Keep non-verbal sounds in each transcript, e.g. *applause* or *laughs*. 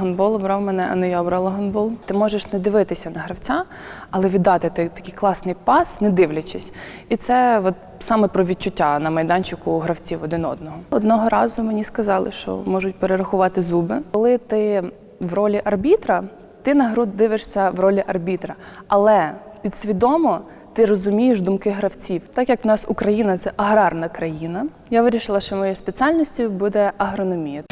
Гандбол обрав мене, а не я обрала гандбол. Ти можеш не дивитися на гравця, але віддати той такий класний пас, не дивлячись. І це от саме про відчуття на майданчику гравців один одного. Одного разу мені сказали, що можуть перерахувати зуби. Коли ти в ролі арбітра, ти на гру дивишся в ролі арбітра, але підсвідомо. Ти розумієш думки гравців. Так як в нас Україна це аграрна країна, я вирішила, що моєю спеціальністю буде агрономія.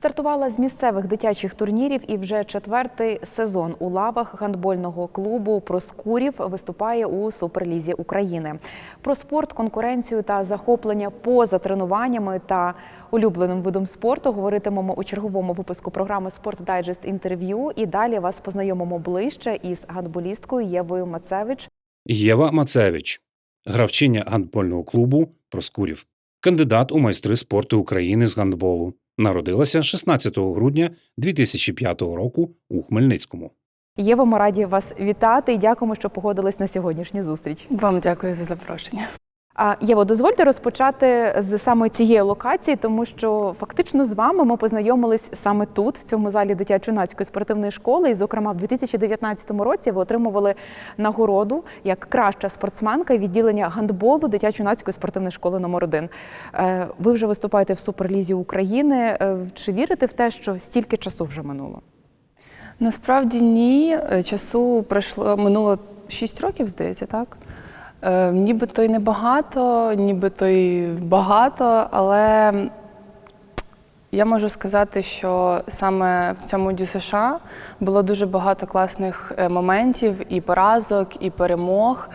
Стартувала з місцевих дитячих турнірів і вже четвертий сезон у лавах гандбольного клубу Проскурів виступає у Суперлізі України. Про спорт, конкуренцію та захоплення поза тренуваннями та улюбленим видом спорту говоритимемо у черговому випуску програми Спорт Дайджест інтерв'ю. І далі вас познайомимо ближче із гандболісткою Євою Мацевич. Єва Мацевич, гравчиня гандбольного клубу Проскурів, кандидат у майстри спорту України з гандболу. Народилася 16 грудня 2005 року у Хмельницькому. Єво, ми раді вас вітати і дякуємо, що погодились на сьогоднішню зустріч. Вам дякую за запрошення. Єво, дозвольте розпочати з саме цієї локації, тому що фактично з вами ми познайомились саме тут, в цьому залі дитячо-юнацької спортивної школи. І, зокрема, в 2019 році ви отримували нагороду як краща спортсменка відділення гандболу дитячо-юнацької спортивної школи номер 1 Ви вже виступаєте в Суперлізі України. Е, Чи вірите в те, що стільки часу вже минуло? Насправді ні. Е, Часу пройшло минуло 6 років, здається, так? Е, нібито й небагато, нібито й багато, але я можу сказати, що саме в цьому ДЮСШ було дуже багато класних е, моментів, і поразок, і перемог.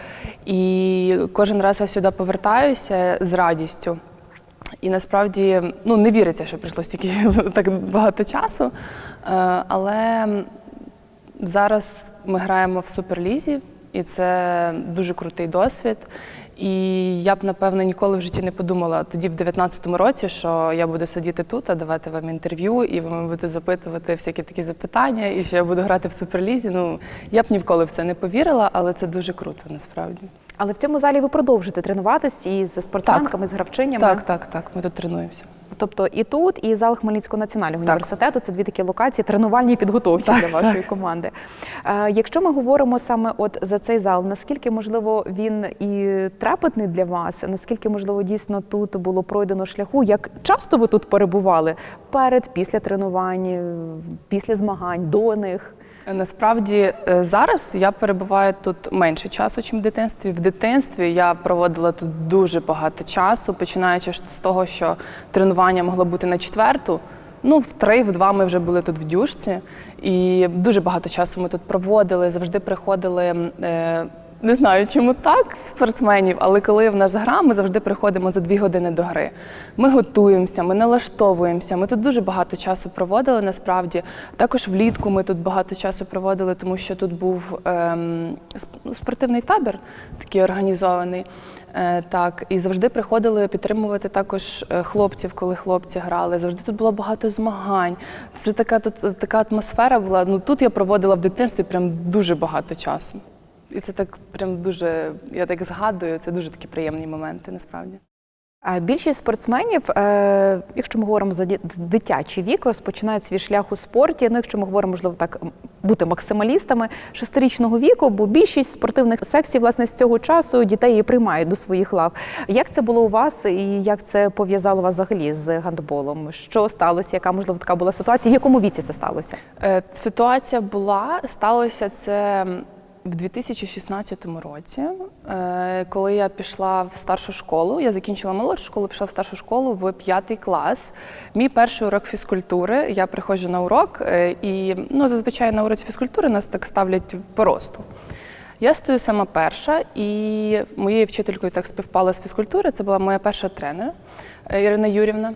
І кожен раз я сюди повертаюся з радістю. І насправді ну, не віриться, що пройшло стільки *laughs* так багато часу. Е, Але зараз ми граємо в суперлізі, і це дуже крутий досвід. І я б, напевно, ніколи в житті не подумала тоді, в 19-му році, що я буду сидіти тут, а давати вам інтерв'ю, і ви мене будете запитувати всякі такі запитання, і що я буду грати в суперлізі. Ну, я б ніколи в це не повірила, але це дуже круто насправді. Але в цьому залі ви продовжите тренуватись із спортсменками, з гравчинями. Так, так, так. Ми тут тренуємося. Тобто і тут, і зал Хмельницького національного Так. університету це дві такі локації тренувальні і підготовчі Так, для вашої команди. Е, якщо ми говоримо саме от за цей зал, наскільки можливо він і трепетний для вас, наскільки можливо дійсно тут було пройдено шляху? Як часто ви тут перебували перед, після тренувань, після змагань, до них? Насправді е, зараз я перебуваю тут менше часу, ніж в дитинстві. В дитинстві я проводила тут дуже багато часу, починаючи з того, що тренування могло бути на четверту. Ну, в три, в два ми вже були тут в дюшці, і дуже багато часу ми тут проводили. Завжди приходили. Не знаю, чому так спортсменів, але коли в нас гра, ми завжди приходимо за дві години до гри. Ми готуємося, ми налаштовуємося. Ми тут дуже багато часу проводили насправді. Також влітку ми тут багато часу проводили, тому що тут був ем, спортивний табір, такий організований. Е, так, і завжди приходили підтримувати також е, хлопців, коли хлопці грали. Завжди тут було багато змагань. Це така тут така атмосфера була. Ну тут я проводила в дитинстві прям дуже багато часу. І це так прям дуже, я так згадую, це дуже такі приємні моменти насправді. А Більшість спортсменів, е, якщо ми говоримо за дитячий вік, розпочинають свій шлях у спорті. Ну, якщо ми говоримо, можливо, так бути максималістами шестирічного віку, бо більшість спортивних секцій, власне, з цього часу дітей і приймають до своїх лав. Як це було у вас, і як це пов'язало вас взагалі з гандболом? Що сталося? Яка можливо така була ситуація? В якому віці це сталося? Е, Ситуація була, сталося це в 2016 році, е, коли я пішла в старшу школу. Я закінчила молодшу школу, пішла в старшу школу в п'ятий клас. Мій перший урок фізкультури. Я приходжу на урок, е, і ну, зазвичай на уроці фізкультури нас так ставлять по росту. Я стою сама перша, і моєю вчителькою так співпало з фізкультури. Це була моя перша тренер е, Ірина Юрівна.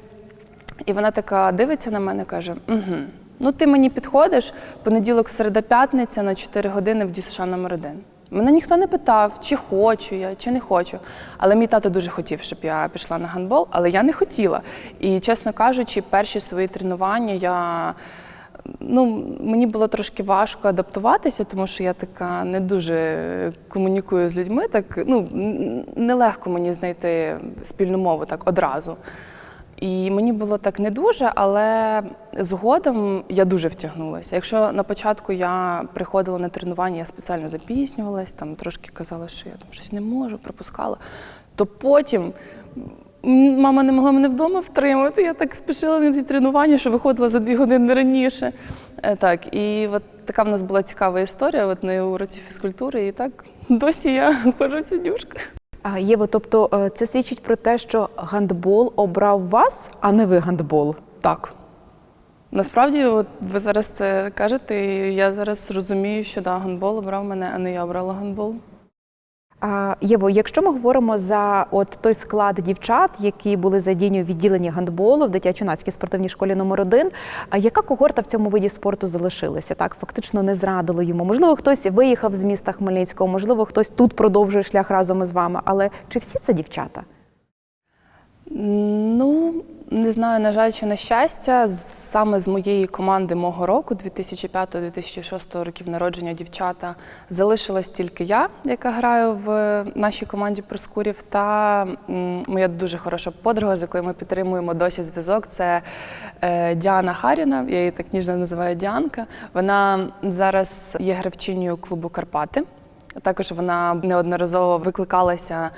І вона така дивиться на мене каже: угу, ну ти мені підходиш понеділок, середа, п'ятниця на 4 години в ДЮСШ номер 1 Мене ніхто не питав, чи хочу я, чи не хочу. Але мій тато дуже хотів, щоб я пішла на гандбол, але я не хотіла. І, чесно кажучи, перші свої тренування я Ну, мені було трошки важко адаптуватися, тому що я така не дуже комунікую з людьми. Так ну нелегко мені знайти спільну мову так одразу. І мені було так не дуже, але згодом я дуже втягнулася. Якщо на початку я приходила на тренування, я спеціально запізнювалась, там трошки казала, що я там щось не можу, пропускала, то потім. Мама не могла мене вдома втримати. Я так спішила на ці тренування, що виходила за дві години раніше. Е, Так, і от така в нас була цікава історія от на уроці фізкультури, і так досі я *laughs* ходжу сидюшка. А, Єво, тобто е, це свідчить про те, що гандбол обрав вас, а не ви гандбол. Так. Насправді, от ви зараз це кажете, і я зараз розумію, що да, гандбол обрав мене, а не я обрала гандбол. Єво, якщо ми говоримо за от той склад дівчат, які були задіяні у відділенні гандболу в дитячо-юнацькій спортивній школі номер 1 а яка когорта в цьому виді спорту залишилася? Так, фактично не зрадило йому. Можливо, хтось виїхав з міста Хмельницького, можливо, хтось тут продовжує шлях разом із вами. Але чи всі це дівчата? Ну, не знаю, на жаль, чи на щастя, саме з моєї команди мого року, 2005-2006 років народження дівчата, залишилась тільки я, яка граю в нашій команді Проскурів, та моя дуже хороша подруга, з якою ми підтримуємо досі зв'язок. Це е, Діана Харіна, я її так ніжно називаю Діанка. Вона зараз є гравчинею клубу Карпати. Також вона неодноразово викликалася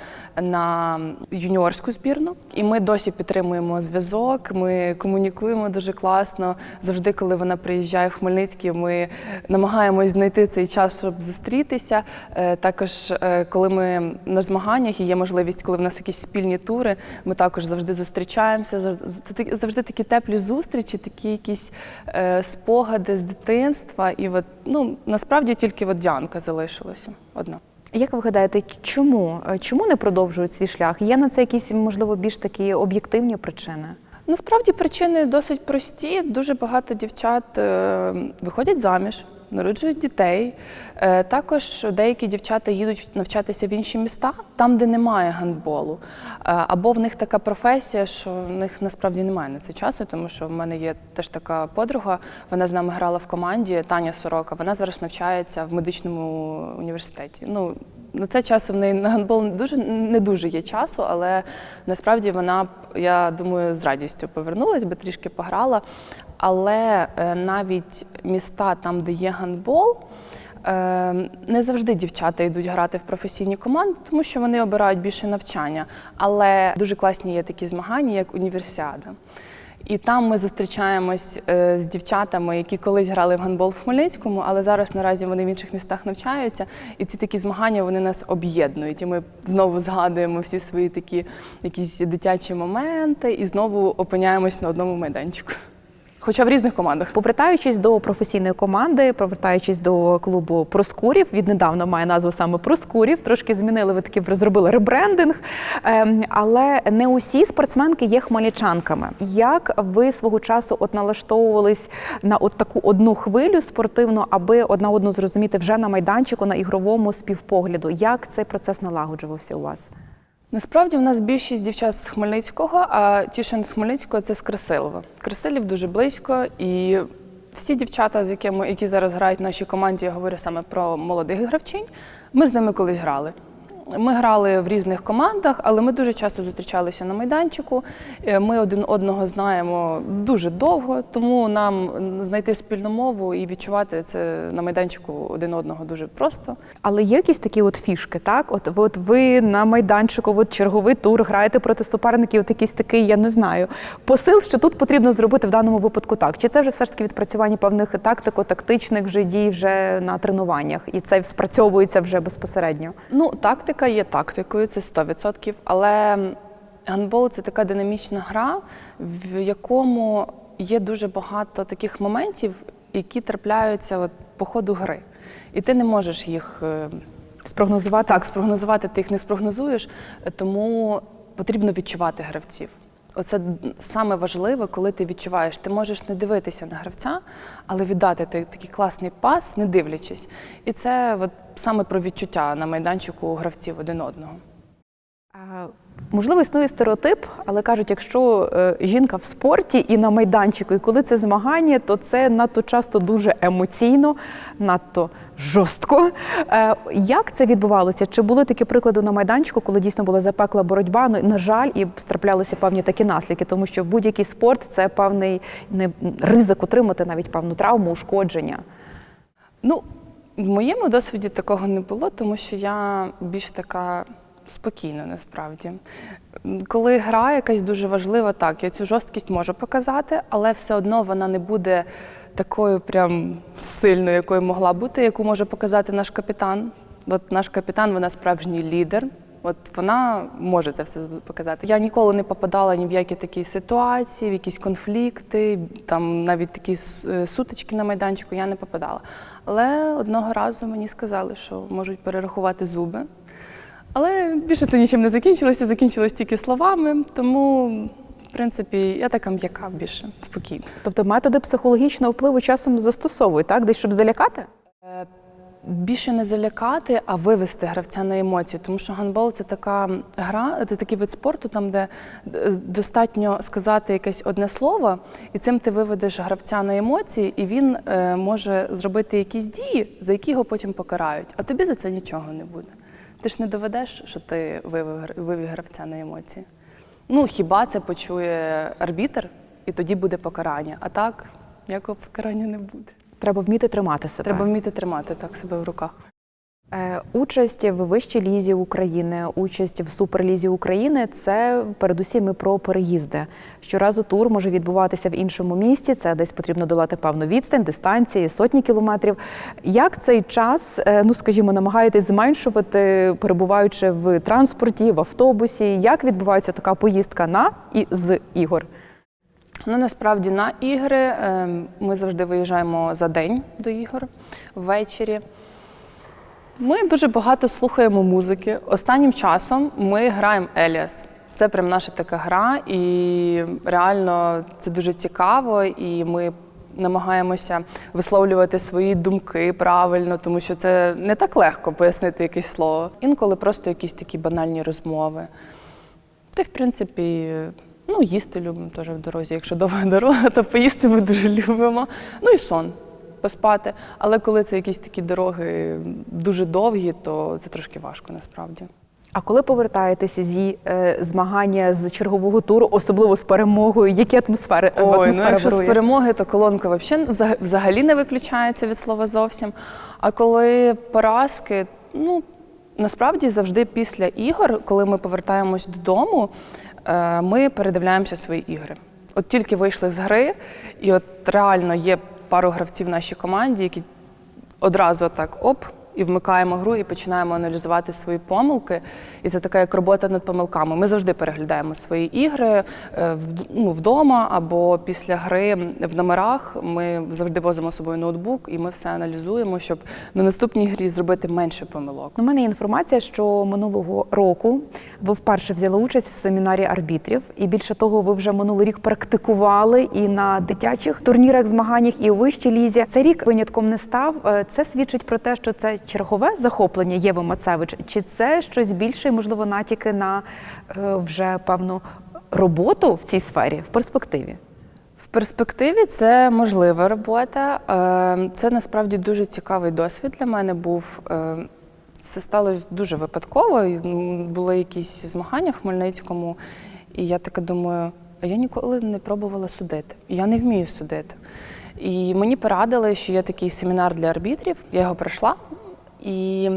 на юніорську збірну, і ми досі підтримуємо зв'язок. Ми комунікуємо дуже класно. Завжди, коли вона приїжджає в Хмельницький, ми намагаємось знайти цей час, щоб зустрітися. Е, Також, е, коли ми на змаганнях і є можливість, коли в нас якісь спільні тури, ми також завжди зустрічаємося. Це завжди такі теплі зустрічі, такі якісь е, спогади з дитинства. І от ну насправді тільки от Діанка залишилася одна. Як ви гадаєте, чому? Е, Чому не продовжують свій шлях? Є на це якісь, можливо, більш такі об'єктивні причини? Насправді причини досить прості. Дуже багато дівчат е, виходять заміж, народжують дітей. Е, Також деякі дівчата їдуть навчатися в інші міста, там, де немає гандболу. Е, Або в них така професія, що в них насправді немає на це часу, тому що в мене є теж така подруга. Вона з нами грала в команді Таня Сорока. Вона зараз навчається в медичному університеті. Ну на це часу в неї на гандбол дуже не дуже є часу, але насправді вона я думаю, з радістю повернулась би трішки пограла. Але е, навіть міста, там, де є гандбол, е, не завжди дівчата йдуть грати в професійні команди, тому що вони обирають більше навчання. Але дуже класні є такі змагання, як універсіада. І там ми зустрічаємось е, з дівчатами, які колись грали в гандбол в Хмельницькому, але зараз наразі вони в інших містах навчаються. І ці такі змагання вони нас об'єднують. І ми знову згадуємо всі свої такі якісь дитячі моменти і знову опиняємось на одному майданчику. Хоча в різних командах. Повертаючись до професійної команди, повертаючись до клубу Проскурів, віднедавна має назву саме Проскурів. Трошки змінили ви таки зробили ребрендинг. Ем, але не усі спортсменки є хмельничанками. Як ви свого часу от налаштовувались на от таку одну хвилю спортивну, аби одна одну зрозуміти вже на майданчику, на ігровому співпогляду? Як цей процес налагоджувався у вас? Насправді в нас більшість дівчат з Хмельницького, а ті, що не з Хмельницького, це з Красилова. Красилів дуже близько, і всі дівчата, з якими які зараз грають в нашій команді, я говорю саме про молодих гравчинь. Ми з ними колись грали. Ми грали в різних командах, але ми дуже часто зустрічалися на майданчику. Е, Ми один одного знаємо дуже довго, тому нам знайти спільну мову і відчувати це на майданчику один одного дуже просто. Але є якісь такі от фішки, так? От, от ви на майданчику, от черговий тур, граєте проти суперників, от якийсь такий, я не знаю, посил, що тут потрібно зробити в даному випадку так. Чи це вже все ж таки відпрацювання певних тактико-тактичних вже дій вже на тренуваннях, і це спрацьовується вже безпосередньо? Ну, тактика є тактикою, це 100%, але гандбол це така динамічна гра, в якому є дуже багато таких моментів, які трапляються от по ходу гри. І ти не можеш їх е, Спрогнозувати так спрогнозувати, ти їх не спрогнозуєш, тому потрібно відчувати гравців. Оце саме важливе, коли ти відчуваєш. Ти можеш не дивитися на гравця, але віддати той такий класний пас, не дивлячись. І це от саме про відчуття на майданчику гравців один одного. Можливо, існує стереотип, але кажуть, якщо е, жінка в спорті і на майданчику, і коли це змагання, то це надто часто дуже емоційно, надто жорстко. Е, як це відбувалося? Чи були такі приклади на майданчику, коли дійсно була запекла боротьба? Ну, на жаль, і траплялися певні такі наслідки, тому що будь-який спорт це певний не, ризик отримати навіть певну травму, ушкодження. Ну, в моєму досвіді такого не було, тому що я більш така спокійна насправді. Коли гра якась дуже важлива, так, я цю жорсткість можу показати, але все одно вона не буде такою прям сильною, якою могла бути, яку може показати наш капітан. От наш капітан, вона справжній лідер. От вона може це все показати. Я ніколи не попадала ні в які такі ситуації, в якісь конфлікти, там навіть такі е, сутички на майданчику я не попадала. Але одного разу мені сказали, що можуть перерахувати зуби. Але більше це нічим не закінчилося, закінчилось тільки словами. Тому, в принципі, я така м'яка більше, спокійна. Тобто методи психологічного впливу часом застосовують, так? Десь щоб залякати? Більше не залякати, а вивести гравця на емоції. Тому що гандбол це така гра, це такий вид спорту, там, де достатньо сказати якесь одне слово, і цим ти виведеш гравця на емоції, і він е, може зробити якісь дії, за які його потім покарають. А тобі за це нічого не буде. Ти ж не доведеш, що ти вивів, вивів гравця на емоції. Ну, хіба це почує арбітр, і тоді буде покарання. А так, ніякого покарання не буде. Треба вміти тримати себе. Треба вміти тримати так себе в руках. Е, Участь в вищій лізі України, участь в суперлізі України це передусім і про переїзди. Щоразу тур може відбуватися в іншому місті. Це десь потрібно долати певну відстань, дистанції, сотні кілометрів. Як цей час, е, ну скажімо, намагаєтесь зменшувати, перебуваючи в транспорті, в автобусі? Як відбувається така поїздка на і з ігор? Ну, насправді на ігри е, ми завжди виїжджаємо за день до ігор ввечері. Ми дуже багато слухаємо музики. Останнім часом ми граємо Еліас. Це прям наша така гра, і реально це дуже цікаво, і ми намагаємося висловлювати свої думки правильно, тому що це не так легко пояснити якесь слово. Інколи просто якісь такі банальні розмови. Та в принципі, ну, їсти любимо теж в дорозі. Якщо довга дорога, то поїсти ми дуже любимо. Ну і сон, поспати. Але коли це якісь такі дороги дуже довгі, то це трошки важко насправді. А коли повертаєтеся зі е, змагання з чергового туру, особливо з перемогою, які атмосфери Ой, ну атмосфера якщо з перемоги, то колонка взагалі, взагалі не виключається від слова зовсім. А коли поразки, ну насправді завжди після ігор, коли ми повертаємось додому, е, ми передивляємося свої ігри. От тільки вийшли з гри, і от реально є пару гравців в нашій команді, які одразу так оп. І вмикаємо гру і починаємо аналізувати свої помилки. І це така як робота над помилками. Ми завжди переглядаємо свої ігри е, ну, вдома або після гри в номерах. Ми завжди возимо з собою ноутбук і ми все аналізуємо, щоб на наступній грі зробити менше помилок. У мене є інформація, що минулого року ви вперше взяли участь в семінарі арбітрів, і більше того, ви вже минулий рік практикували і на дитячих турнірах, змаганнях, і у вищій лізі. Цей рік винятком не став. Е, Це свідчить про те, що це чергове захоплення Єви Мацевич, чи це щось більше, можливо, натяки на е, вже певну роботу в цій сфері в перспективі. В перспективі це можлива робота. Е, Це насправді дуже цікавий досвід для мене був. Е, Це сталося дуже випадково. Були якісь змагання в Хмельницькому, і я така думаю, а я ніколи не пробувала судити. Я не вмію судити. І мені порадили, що є такий семінар для арбітрів. Я його пройшла. І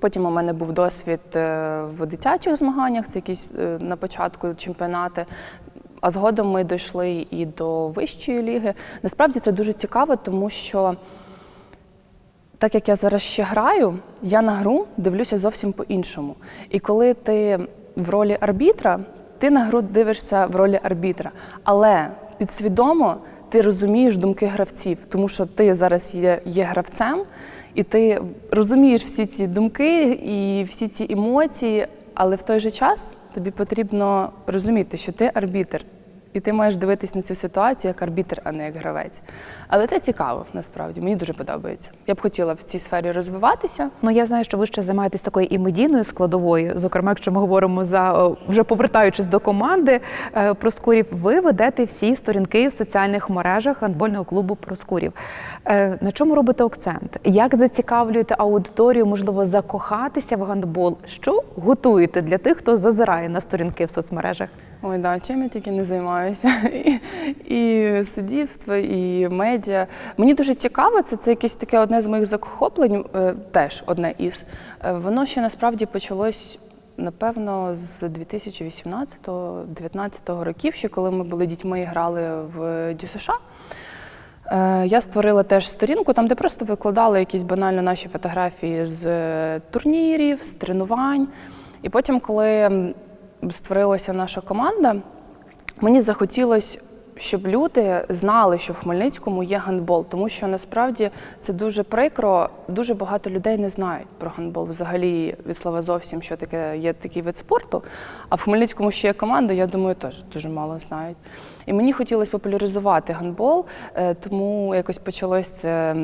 Потім у мене був досвід е, в дитячих змаганнях, це якісь е, на початку чемпіонати. А згодом ми дійшли і до вищої ліги. Насправді це дуже цікаво, тому що так як я зараз ще граю, я на гру дивлюся зовсім по-іншому. І коли ти в ролі арбітра, ти на гру дивишся в ролі арбітра. Але підсвідомо ти розумієш думки гравців, тому що ти зараз є, є гравцем, і ти розумієш всі ці думки і всі ці емоції, але в той же час тобі потрібно розуміти, що ти арбітр. І ти маєш дивитись на цю ситуацію як арбітр, а не як гравець. Але це цікаво насправді. Мені дуже подобається. Я б хотіла в цій сфері розвиватися. Ну я знаю, що ви ще займаєтесь такою і медійною складовою. Зокрема, якщо ми говоримо за вже повертаючись до команди е, Проскурів, ви ведете всі сторінки в соціальних мережах гандбольного клубу Проскурів. Е, На чому робите акцент? Як зацікавлюєте аудиторію, можливо, закохатися в гандбол? Що готуєте для тих, хто зазирає на сторінки в соцмережах? Ой, да, чим я тільки не займаюся. І, *laughs* і суддівство, і медіа. Мені дуже цікаво, це, це якесь таке одне з моїх захоплень, е, теж одне із. Е, Воно ще насправді почалось. Напевно, з 2018-2019 років, ще коли ми були дітьми і грали в ДЮСШ, Е, Я створила теж сторінку, там, де просто викладали якісь банально наші фотографії з турнірів, з тренувань. І потім, коли створилася наша команда, мені захотілося, щоб люди знали, що в Хмельницькому є гандбол, тому що насправді це дуже прикро. Дуже багато людей не знають про гандбол. Взагалі від слова зовсім, що таке є такий вид спорту. А в Хмельницькому ще є команда, я думаю, теж дуже мало знають. І мені хотілося популяризувати гандбол, е, тому якось почалось це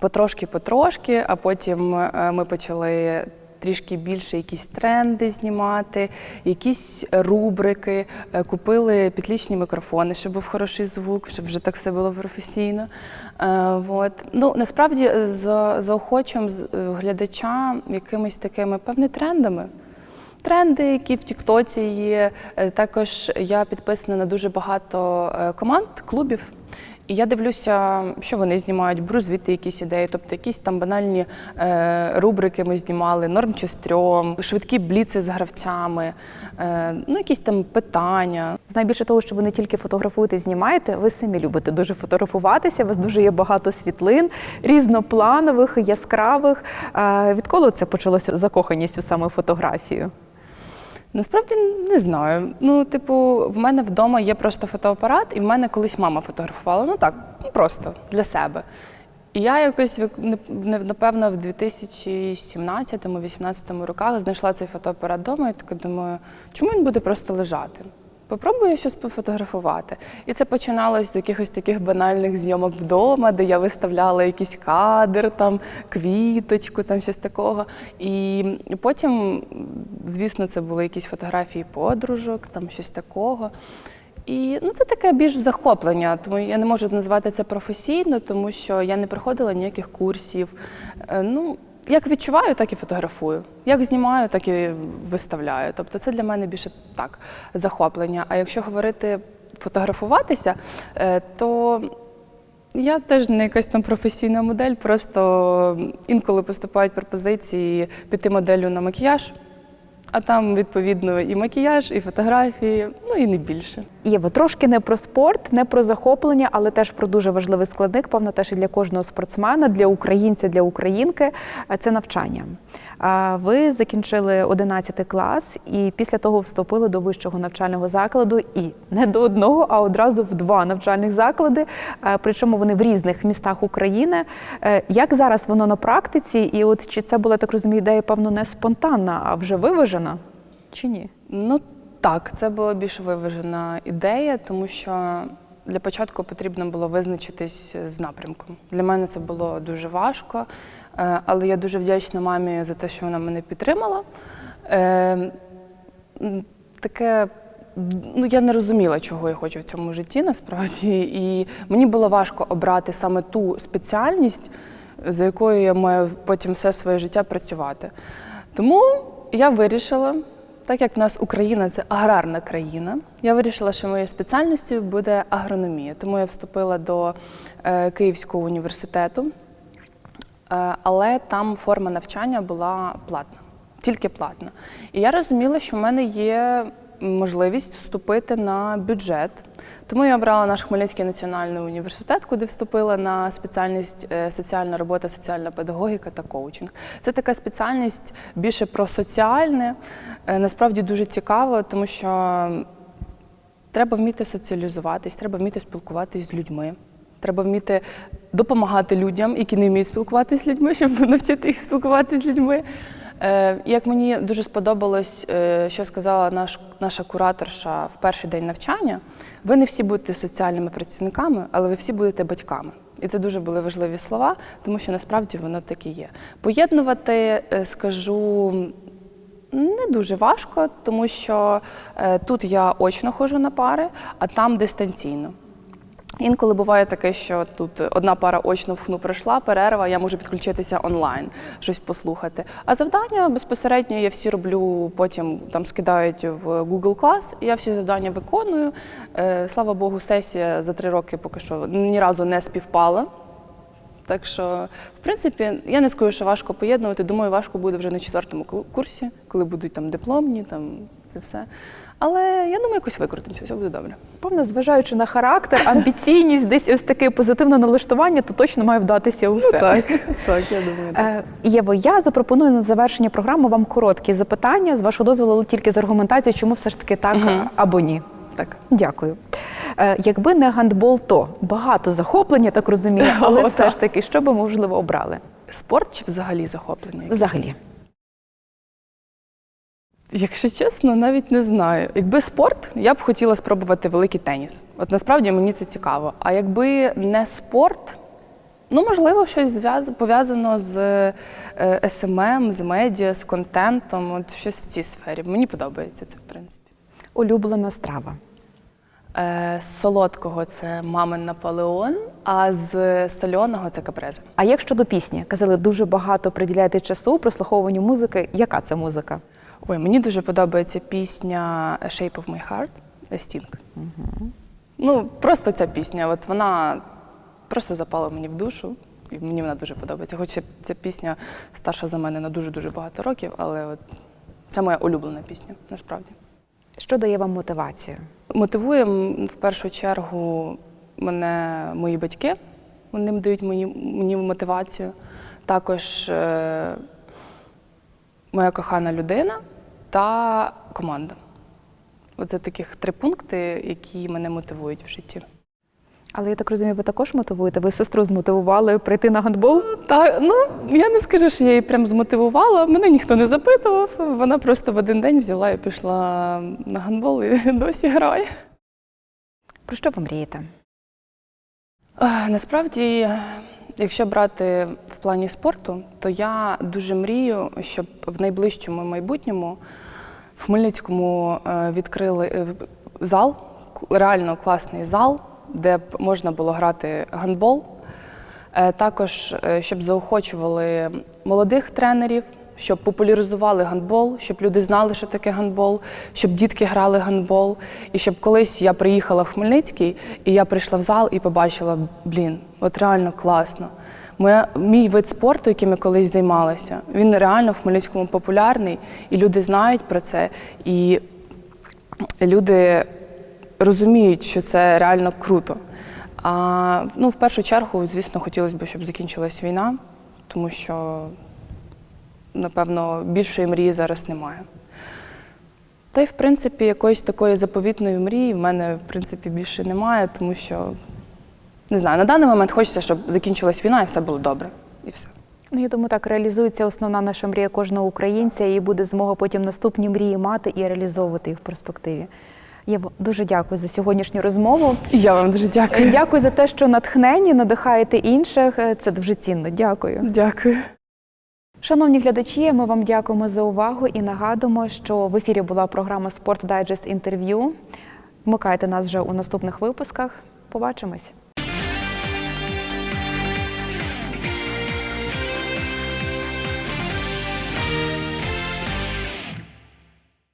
потрошки-потрошки, а потім е, ми почали. Трішки більше якісь тренди знімати, якісь рубрики, Е, купили підлічні мікрофони, щоб був хороший звук, щоб вже так все було професійно. Е, вот. Ну, насправді е, за, заохочуємо глядача якимись такими певними трендами. Тренди, які в Тіктоці є. Також я підписана на дуже багато команд, клубів. І я дивлюся, що вони знімають, беру якісь ідеї, тобто якісь там банальні е, рубрики ми знімали, норм чи стрьом, швидкі бліци з гравцями, е, ну якісь там питання. Найбільше того, що ви не тільки фотографуєте, знімаєте, ви самі любите дуже фотографуватися. У вас дуже є багато світлин, різнопланових, яскравих. Е, Відколи це почалося закоханість у саме фотографію? Насправді не знаю. Ну, типу, в мене вдома є просто фотоапарат, і в мене колись мама фотографувала. Ну так, ну, просто для себе. І я якось напевно в 2017-18 роках знайшла цей фотоапарат вдома і так думаю, чому він буде просто лежати? Попробую щось пофотографувати. І це починалось з якихось таких банальних зйомок вдома, де я виставляла якийсь кадр, там квіточку, там щось такого. І потім, звісно, це були якісь фотографії подружок, там щось такого. І ну, це таке більш захоплення, тому я не можу назвати це професійно, тому що я не проходила ніяких курсів. Е, Ну, як відчуваю, так і фотографую. Як знімаю, так і виставляю. Тобто це для мене більше так захоплення. А якщо говорити фотографуватися, е, то я теж не якась там професійна модель, просто інколи поступають пропозиції піти моделлю на макіяж, а там відповідно і макіяж, і фотографії, ну і не більше. Єва, трошки не про спорт, не про захоплення, але теж про дуже важливий складник, певно, теж і для кожного спортсмена, для українця, для українки. Це навчання. Ви закінчили 11 клас і після того вступили до вищого навчального закладу і не до одного, а одразу в два навчальних заклади. Причому вони в різних містах України. Е, Як зараз воно на практиці? І от чи це була так розумію, ідея, певно, не спонтанна, а вже виважена? Чи ні? Ну так, це була більш виважена ідея, тому що для початку потрібно було визначитись з напрямком. Для мене це було дуже важко, е, але я дуже вдячна мамі за те, що вона мене підтримала. Е, Таке. Ну, я не розуміла, чого я хочу в цьому житті насправді. І мені було важко обрати саме ту спеціальність, за якою я маю потім все своє життя працювати. Тому я вирішила, так як в нас Україна це аграрна країна, я вирішила, що моєю спеціальністю буде агрономія. Тому я вступила до е, Київського університету, е, але там форма навчання була платна, тільки платна. І я розуміла, що в мене є можливість вступити на бюджет. Тому я обрала наш Хмельницький національний університет, куди вступила на спеціальність е, соціальна робота, соціальна педагогіка та коучинг. Це така спеціальність більше про соціальне, е, насправді дуже цікаво, тому що треба вміти соціалізуватись, треба вміти спілкуватись з людьми. Треба вміти допомагати людям, які не вміють спілкуватися з людьми, щоб навчити їх спілкуватися з людьми. Е, Як мені дуже сподобалось, е, що сказала наш, наша кураторша в перший день навчання, ви не всі будете соціальними працівниками, але ви всі будете батьками. І це дуже були важливі слова, тому що насправді воно так є. Поєднувати, е, скажу, не дуже важко, тому що тут я очно ходжу на пари, а там дистанційно. Інколи буває таке, що тут одна пара очно в хну пройшла, перерва, я можу підключитися онлайн, щось послухати. А завдання безпосередньо я всі роблю, потім там скидають в Google Class, я всі завдання виконую. Е, Слава Богу, сесія за три роки поки що ні разу не співпала. Так що, в принципі, я не скажу, що важко поєднувати. Думаю, важко буде вже на четвертому курсі, коли будуть там дипломні, там це все. Але я думаю, якось викрутимося, все буде добре. Певно, зважаючи на характер, амбіційність, десь ось таке позитивне налаштування, то точно має вдатися усе. Так, так, я думаю. Так. Е, Єво, я запропоную на завершення програми вам короткі запитання. З вашого дозволу але тільки з аргументацією, чому все ж таки так Мгм. або ні. так. Дякую. Е, Якби не гандбол, то багато захоплення, так розумію, але О, все так. ж таки, що би можливо обрали? Спорт чи взагалі захоплення? якесь? Взагалі. Якщо чесно, навіть не знаю. Якби спорт, я б хотіла спробувати великий теніс. От насправді мені це цікаво. А якби не спорт, ну можливо, щось зв'яз- пов'язано з е, СММ, з медіа, з контентом, от щось в цій сфері. Мені подобається це, в принципі. Улюблена страва. Е, з солодкого це мамин Наполеон, а з сольоного це капрези. А як щодо пісні? Казали, дуже багато приділяєте часу прослуховуванню музики. Яка це музика? Ой, мені дуже подобається пісня Shape of My Heart Sting. Ну, просто ця пісня. От вона просто запала мені в душу, і мені вона дуже подобається. Хоч ця пісня старша за мене на дуже-дуже багато років, але от це моя улюблена пісня, насправді. Що дає вам мотивацію? Мотивує в першу чергу мене мої батьки. Вони дають мені, мені мотивацію. Також е, моя кохана людина та команда. Оце таких три пункти, які мене мотивують в житті. Але я так розумію, ви також мотивуєте? Ви сестру змотивували прийти на гандбол? Та ну я не скажу, що я її прям змотивувала. Мене ніхто не запитував. Вона просто в один день взяла і пішла на гандбол і *laughs* досі грає. Про що ви мрієте? Насправді, якщо брати в плані спорту, то я дуже мрію, щоб в найближчому майбутньому Хмельницькому е, відкрили е, зал, реально класний зал, де можна було грати гандбол. Е, Також, щоб заохочували молодих тренерів, щоб популяризували гандбол, щоб люди знали, що таке гандбол, щоб дітки грали гандбол. І щоб колись я приїхала в Хмельницький, і я прийшла в зал і побачила, блін, от реально класно. Моя, мій вид спорту, яким я колись займалася, він реально в Хмельницькому популярний, і люди знають про це. І люди розуміють, що це реально круто. А ну, в першу чергу, звісно, хотілося б, щоб закінчилась війна, тому що, напевно, більшої мрії зараз немає. Та й, в принципі, якоїсь такої заповітної мрії в мене, в принципі, більше немає, тому що, не знаю, на даний момент хочеться, щоб закінчилась війна і все було добре. І все. Ну, я думаю, так реалізується основна наша мрія кожного українця, і буде змога потім наступні мрії мати і реалізовувати їх в перспективі. Єво, дуже дякую за сьогоднішню розмову. Я вам дуже дякую. Дякую за те, що натхнені, надихаєте інших. Це дуже цінно. Дякую. Дякую. Шановні глядачі, ми вам дякуємо за увагу і нагадуємо, що в ефірі була програма Спорт Дайджест інтерв'ю. Вмикайте нас вже у наступних випусках. Побачимось.